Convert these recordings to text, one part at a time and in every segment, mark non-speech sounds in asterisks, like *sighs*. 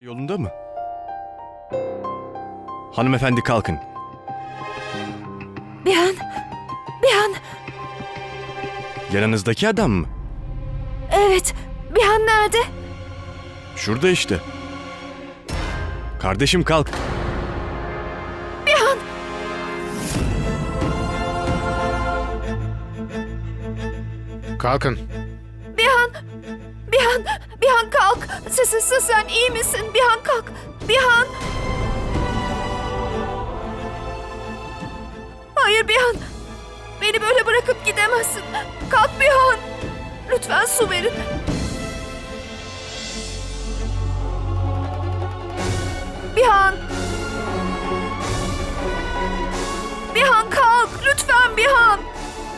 Yolunda mı? Hanımefendi kalkın. Bir an, bir an, Yanınızdaki adam mı? evet, bir an nerede? Şurada işte. Kardeşim kalk. Bir an, Kalkın. Bir an, bir an, kalk. Sen, sen iyi misin? Bir an kalk, bir an. Hayır bir an. Beni böyle bırakıp gidemezsin. Kalk bir an. Lütfen su verin. Bir an. Bir an kalk. Lütfen bir an.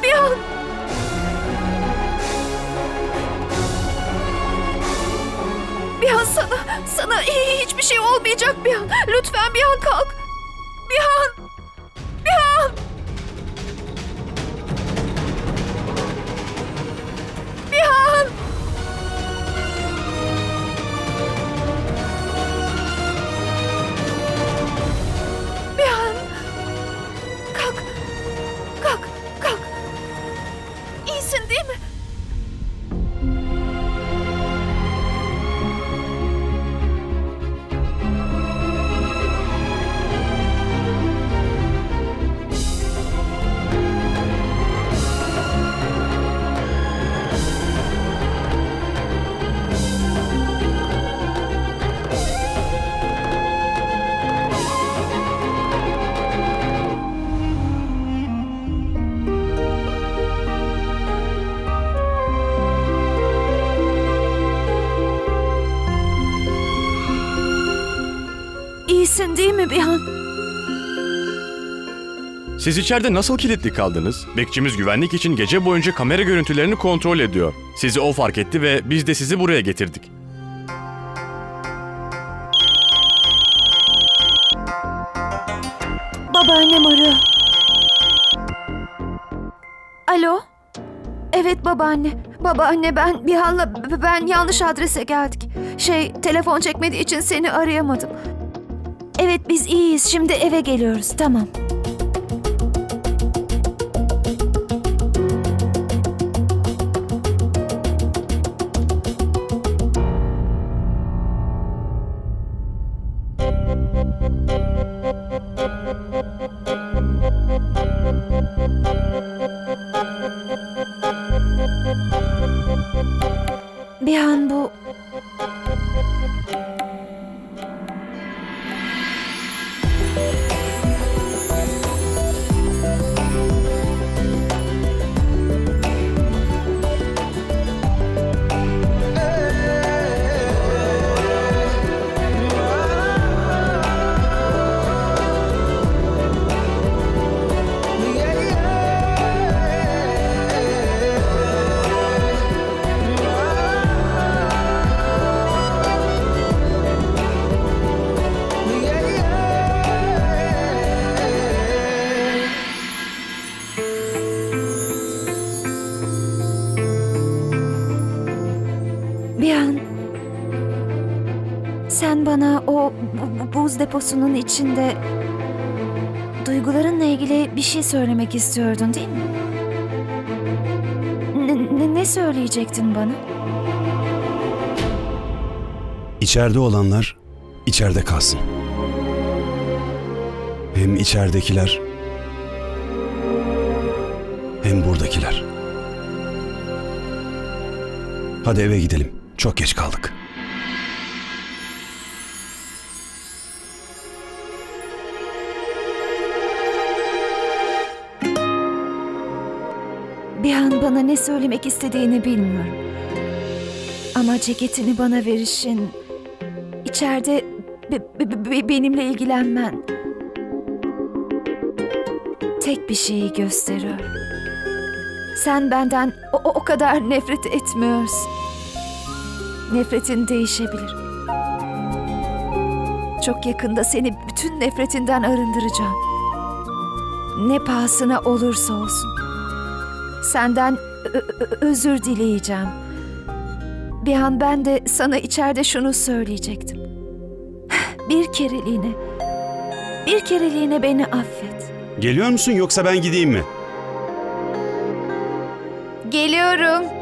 Bir an. Bir an sana, sana hi- hiçbir şey olmayacak bir an. Lütfen bir an kalk. Bir an. İyisin değil mi bir an? Siz içeride nasıl kilitli kaldınız? Bekçimiz güvenlik için gece boyunca kamera görüntülerini kontrol ediyor. Sizi o fark etti ve biz de sizi buraya getirdik. Babaannem arıyor. Alo? Evet babaanne. Babaanne ben bir anla ben yanlış adrese geldik. Şey telefon çekmediği için seni arayamadım. Evet biz iyiyiz. Şimdi eve geliyoruz. Tamam. Bir an sen bana o bu- bu- buz deposunun içinde duygularınla ilgili bir şey söylemek istiyordun değil mi? Ne, ne söyleyecektin bana? İçeride olanlar içeride kalsın. Hem içeridekiler hem buradakiler. Hadi eve gidelim. Çok geç kaldık. Bir an bana ne söylemek istediğini bilmiyorum. Ama ceketini bana verişin, içeride be- be- be- benimle ilgilenmen tek bir şeyi gösteriyor. Sen benden o- o kadar nefret etmiyorsun. Nefretin değişebilir. Çok yakında seni bütün nefretinden arındıracağım. Ne pahasına olursa olsun. Senden özür dileyeceğim. Bir an ben de sana içeride şunu söyleyecektim. *sighs* bir kereliğine, bir kereliğine beni affet. Geliyor musun yoksa ben gideyim mi? Geliyorum.